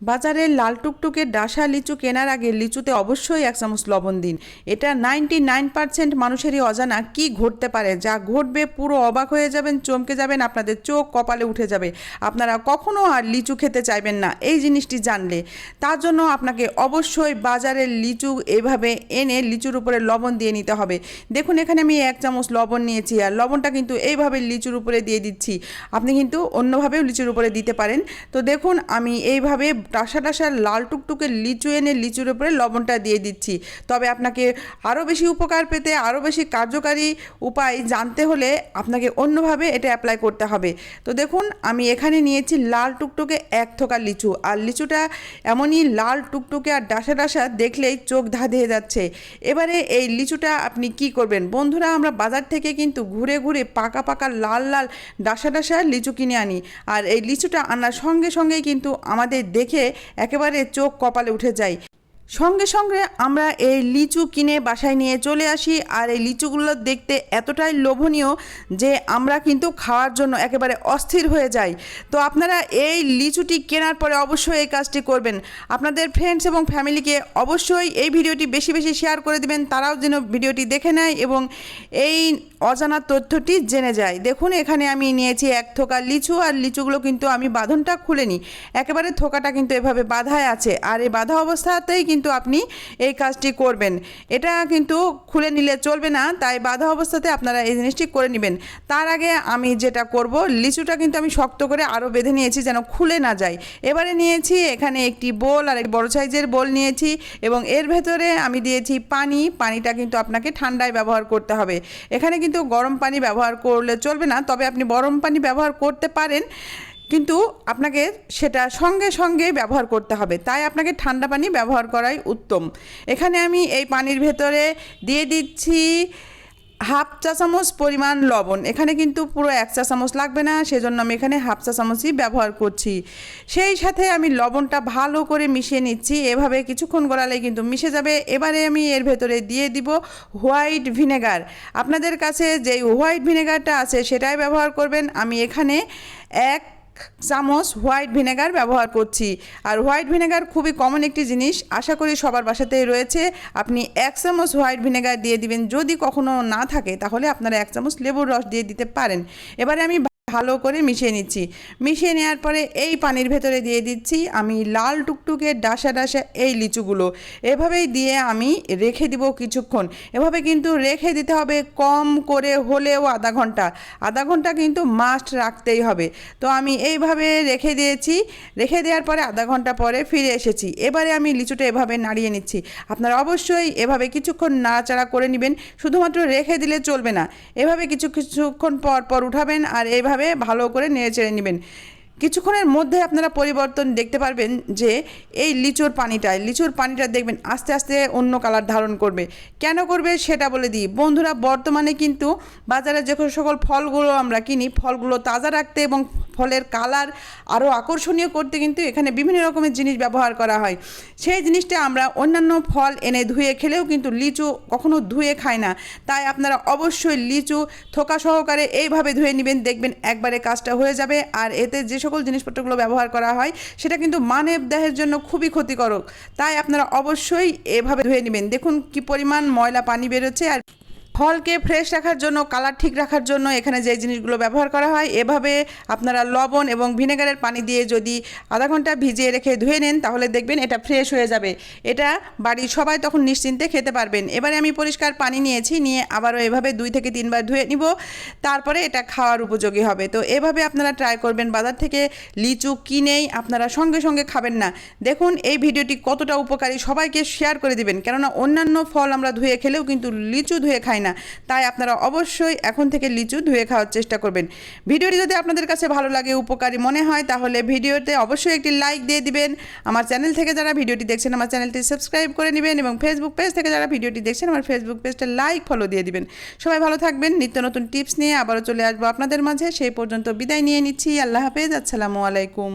বাজারে লাল টুকটুকে ডাসা লিচু কেনার আগে লিচুতে অবশ্যই এক চামচ লবণ দিন। এটা নাইনটি নাইন পার্সেন্ট মানুষেরই অজানা কি ঘটতে পারে, যা ঘটবে পুরো অবাক হয়ে যাবেন, চমকে যাবেন, আপনাদের চোখ কপালে উঠে যাবে। আপনারা কখনো আর লিচু খেতে চাইবেন না, এই জিনিসটি জানলে। তার জন্য আপনাকে অবশ্যই বাজারের লিচু এভাবে এনে লিচুর উপরে লবণ দিয়ে নিতে হবে। দেখুন, এখানে আমি এক চামচ লবণ নিয়েছি, আর লবণটা কিন্তু এইভাবে লিচুর উপরে দিয়ে দিচ্ছি। আপনি কিন্তু অন্যভাবেও লিচুর উপরে দিতে পারেন। তো দেখুন, আমি এইভাবে টাসা টাসা লাল টুকটুকে লিচু এনে লিচুর উপরে লবণটা দিয়ে দিচ্ছি। তবে আপনাকে আরও বেশি উপকার পেতে, আরও বেশি কার্যকারী উপায় জানতে হলে আপনাকে অন্যভাবে এটা অ্যাপ্লাই করতে হবে। তো দেখুন, আমি এখানে নিয়েছি লাল টুকটুকে এক থোকা লিচু। আর লিচুটা এমনই লাল টুকটুকে আর ডাসা ডাসা দেখলেই চোখ ধাঁধিয়ে যাচ্ছে। এবারে এই লিচুটা আপনি কি করবেন? বন্ধুরা, আমরা বাজার থেকে কিন্তু ঘুরে ঘুরে পাকা পাকা লাল লাল ডাসা ডাসা লিচু কিনে আনি। আর এই লিচুটা আনার সঙ্গে সঙ্গেই কিন্তু আমাদের দেখে একেবারে চোখ কপালে উঠে যায়। সঙ্গে সঙ্গে আমরা এই লিচু কিনে বাসায় নিয়ে চলে আসি, আর এই লিচুগুলো দেখতে এতটাই লোভনীয় যে আমরা কিন্তু খাওয়ার জন্য একেবারে অস্থির হয়ে যাই। তো আপনারা এই লিচুটি কেনার পরে অবশ্যই এই কাজটি করবেন। আপনাদের ফ্রেন্ডস এবং ফ্যামিলিকে অবশ্যই এই ভিডিওটি বেশি বেশি শেয়ার করে দিবেন, তারাও যেন ভিডিওটি দেখে নেয় এবং এই অজানা তথ্যটি জেনে যায়। দেখুন, এখানে আমি নিয়েছি এক থোকা লিচু, আর লিচুগুলো কিন্তু আমি বাঁধনটা খুলেনি একেবারে থোকাটা কিন্তু এভাবে বাধায় আছে, আর এই বাধা অবস্থাতেই কিন্তু আপনি এই কাজটি করবেন। এটা কিন্তু খুলে নিলে চলবে না, তাই বাঁধা অবস্থাতে আপনারা এই জিনিসটি করে নেবেন। তার আগে আমি যেটা করব, লিচুটা কিন্তু আমি শক্ত করে আরও বেঁধে নিয়েছি যেন খুলে না যায়। এবারে নিয়েছি এখানে একটি বোল আর একটি বড় সাইজের বোল নিয়েছি এবং এর ভেতরে আমি দিয়েছি পানি। পানিটা কিন্তু আপনাকে ঠান্ডায় ব্যবহার করতে হবে। এখানে কিন্তু গরম পানি ব্যবহার করলে চলবে না, তবে আপনি গরম পানি ব্যবহার করতে পারেন। কিন্তু আপনাকে সেটা সঙ্গে সঙ্গে ব্যবহার করতে হবে। তাই আপনাকে ঠান্ডা পানি ব্যবহার করাই উত্তম। এখানে আমি এই পানির ভেতরে দিয়ে দিচ্ছি হাফ চা চামচ পরিমাণ লবণ। এখানে কিন্তু পুরো এক চা চামচ লাগবে না, সেজন্য আমি এখানে হাফ চা চামচই ব্যবহার করছি। সেই সাথে আমি লবণটা ভালো করে মিশিয়ে নিচ্ছি। এভাবে কিছুক্ষণ গড়ালে কিন্তু মিশে যাবে। এবারে আমি এর ভেতরে দিয়ে দিব হোয়াইট ভিনেগার। আপনাদের কাছে যেই হোয়াইট ভিনেগারটা আছে সেটাই ব্যবহার করবেন। আমি এখানে এক চামচ হোয়াইট ভিনেগার ব্যবহার করছি। আর হোয়াইট ভিনেগার খুবই কমন একটি জিনিস, আশা করি সবার বাসাতেই রয়েছে। আপনি এক চামচ হোয়াইট ভিনেগার দিয়ে দিবেন, যদি কখনো না থাকে, তাহলে আপনারা এক চামচ লেবুর রস দিয়ে দিতে পারেন। এবারে আমি ভালো করে মিশিয়ে নিচ্ছি। মিশিয়ে নেওয়ার পরে এই পানির ভেতরে দিয়ে দিচ্ছি আমি লাল টুকটুকে ডাসা ডাসা এই লিচুগুলো। এভাবেই দিয়ে আমি রেখে দিব কিছুক্ষণ। এভাবে কিন্তু রেখে দিতে হবে কম করে হলেও আধা ঘণ্টা। আধা ঘণ্টা কিন্তু মাস্ট রাখতেই হবে। তো আমি এইভাবে রেখে দিয়েছি। রেখে দেওয়ার পরে আধা ঘণ্টা পরে ফিরে এসেছি। এবারে আমি লিচুটা এভাবে নাড়িয়ে নিচ্ছি। আপনারা অবশ্যই এভাবে কিছুক্ষণ নাড়াচাড়া করে নেবেন। শুধুমাত্র রেখে দিলে চলবে না। এভাবে কিছু কিছুক্ষণ পর পর উঠাবেন আর এইভাবে ভালো করে নেড়ে চেড়ে নেবেন। কিছুক্ষণের মধ্যে আপনারা পরিবর্তন দেখতে পারবেন যে এই লিচুর পানিটায় লিচুর পানিটা দেখবেন আস্তে আস্তে অন্য কালার ধারণ করবে। কেন করবে সেটা বলে দিই। বন্ধুরা, বর্তমানে কিন্তু বাজারে যে সকল ফলগুলো আমরা কিনি, ফলগুলো তাজা রাখতে এবং ফলের কালার আরও আকর্ষণীয় করতে কিন্তু এখানে বিভিন্ন রকমের জিনিস ব্যবহার করা হয়। সেই জিনিসটা আমরা অন্যান্য ফল এনে ধুয়ে খেলেও কিন্তু লিচু কখনো ধুয়ে খায় না। তাই আপনারা অবশ্যই লিচু থোকা সহকারে এইভাবে ধুয়ে নেবেন। দেখবেন একবারে কাজটা হয়ে যাবে। আর এতে যে সকল জিনিসপত্রগুলো ব্যবহার করা হয়, সেটা কিন্তু মানব দেহের জন্য খুবই ক্ষতিকারক। তাই আপনারা অবশ্যই এভাবে ধুয়ে নেবেন। দেখুন কি পরিমাণ ময়লা পানি বেরোচ্ছে আর ফলকে ফ্রেশ রাখার জন্য কালার ঠিক রাখার জন্য এখানে যে জিনিসগুলো ব্যবহার করা হয়, এভাবে আপনারা লবণ এবং ভিনেগারের পানি দিয়ে যদি আধা ঘণ্টা ভিজিয়ে রেখে ধুয়ে নেন, তাহলে দেখবেন এটা ফ্রেশ হয়ে যাবে। এটা বাড়ির সবাই তখন নিশ্চিন্তে খেতে পারবেন। এবারে আমি পরিষ্কার পানি নিয়েছি, নিয়ে আবারও এভাবে দুই থেকে তিনবার ধুয়ে নিব। তারপরে এটা খাওয়ার উপযোগী হবে। তো এভাবে আপনারা ট্রাই করবেন। বাজার থেকে লিচু কিনেই আপনারা সঙ্গে সঙ্গে খাবেন না। দেখুন, এই ভিডিওটি কতটা উপকারী সবাইকে শেয়ার করে দিবেন। কেননা অন্যান্য ফল আমরা ধুয়ে খেলেও কিন্তু লিচু ধুয়ে খাই না। তাই আপনারা অবশ্যই এখন থেকে লিচু ধুয়ে খাওয়ার চেষ্টা করবেন। ভিডিওটি যদি আপনাদের কাছে ভালো লাগে, উপকারী মনে হয়, তাহলে ভিডিওতে অবশ্যই একটি লাইক দিয়ে দিবেন। আমার চ্যানেল থেকে যারা ভিডিওটি দেখছেন, আমার চ্যানেলটি সাবস্ক্রাইব করে নেবেন এবং ফেসবুক পেজ থেকে যারা ভিডিওটি দেখছেন, আমার ফেসবুক পেজটা লাইক ফলো দিয়ে দিবেন। সবাই ভালো থাকবেন। নিত্য নতুন টিপস নিয়ে আবারও চলে আসব আপনাদের মাঝে। সেই পর্যন্ত বিদায় নিয়ে নিচ্ছি। আল্লাহ হাফেজ। আসসালামু আলাইকুম।